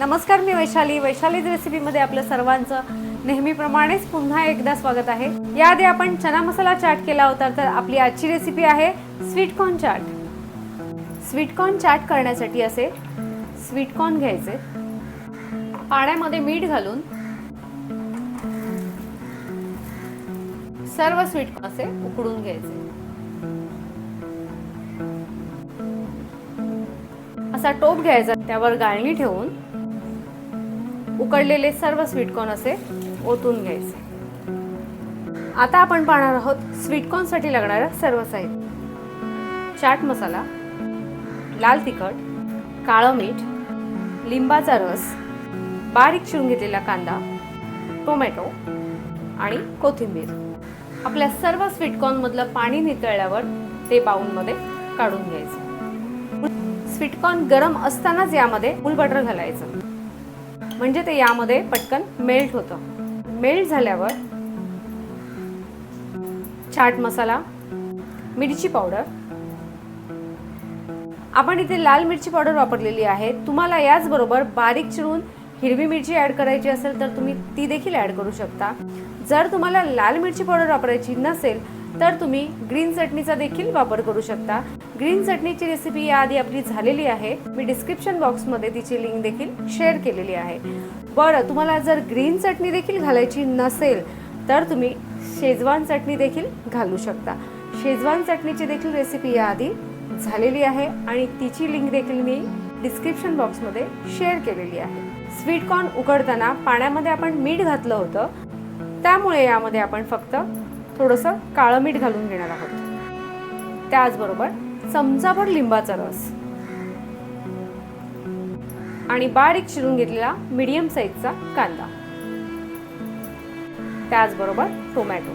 नमस्कार मी वैशाली. वैशालीज रेसिपीमध्ये आपलं सर्वांचं नेहमीप्रमाणेच पुन्हा एकदा स्वागत आहे. याआधी आपण चना मसाला चाट केला होता तर आपली आजची रेसिपी आहे sweet corn chaat. Sweet corn chaat करण्यासाठी असे स्वीट कॉर्न घ्यायचे. पाण्यामध्ये मीठ घालून सर्व स्वीट कॉर्न असे उकडून घ्यायचे. असा टोप घ्यायचा त्यावर गाळणी ठेवून उकडलेले सर्व स्वीटकॉर्न असे ओतून घ्यायचे. आता आपण पाहणार आहोत स्वीटकॉर्नसाठी लागणारं सर्व साहित्य. चाट मसाला लाल तिखट काळं मीठ लिंबाचा रस बारीक चिरून घेतलेला कांदा टोमॅटो आणि कोथिंबीर. आपल्या सर्व स्वीटकॉर्नमधलं पाणी नितळल्यावर ते बाऊलमध्ये काढून घ्यायचं. स्वीटकॉर्न गरम असतानाच यामध्ये फुल बटर घालायचं. म्हणजे ते यामध्ये पटकन मेल्ट होतं. मेल्ट झाल्यावर चाट मसाला मिरची पावडर. आपण इथे लाल मिरची पावडर वापरलेली आहे. तुम्हाला याचबरोबर बारीक चिरून हिरवी मिरची ॲड करायची असेल तर तुम्ही ती देखील ॲड करू शकता. जर तुम्हाला लाल मिरची पावडर वापरायची नसेल तर तुम्ही ग्रीन चटणीचा देखील वापर करू शकता. ग्रीन चटणीची रेसिपी याआधी आपली झालेली आहे. मी डिस्क्रिप्शन बॉक्समध्ये तिची लिंक देखील शेअर केलेली आहे. बरं तुम्हाला जर ग्रीन चटणी देखील घालायची नसेल तर तुम्ही शेजवान चटणी देखील घालू शकता. शेजवान चटणीची देखील रेसिपी याआधी झालेली आहे आणि तिची लिंक देखील मी डिस्क्रिप्शन बॉक्समध्ये शेअर केलेली आहे. स्वीट कॉर्न उकडताना पाण्यामध्ये आपण मीठ घातलं होतं. त्यामुळे यामध्ये आपण फक्त थोडंसं काळं मीठ घालून घेणार आहोत. त्याचबरोबर चमचाभर लिंबाचा रस. आणि बारीक चिरून घेतलेला मीडियम साईजचा कांदा. त्याचबरोबर टोमॅटो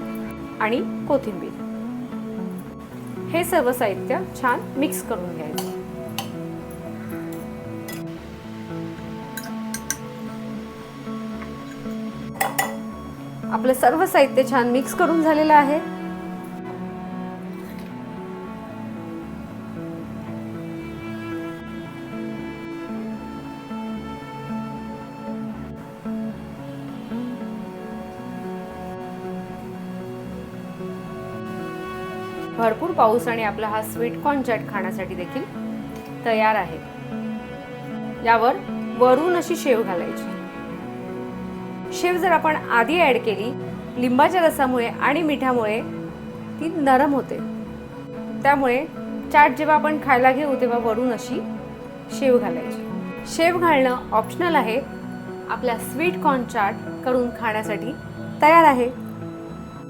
आणि कोथिंबीर. हे सर्व साहित्य छान मिक्स करून घ्यायचं. आपलं सर्व साहित्य छान मिक्स करून झालेलं आहे. भरपूर पाऊस आणि आपला हा स्वीट कॉर्न चॅट खाण्यासाठी देखील तयार आहे. यावर वरून अशी शेव घालायची. शेव जर आपण आधी ॲड केली लिंबाच्या रसामुळे आणि मिठामुळे ती नरम होते. त्यामुळे चाट जेव्हा आपण खायला घेऊ तेव्हा वरून अशी शेव घालायची. शेव घालणं ऑप्शनल आहे. आपल्या स्वीट कॉर्न चाट करून खाण्यासाठी तयार आहे.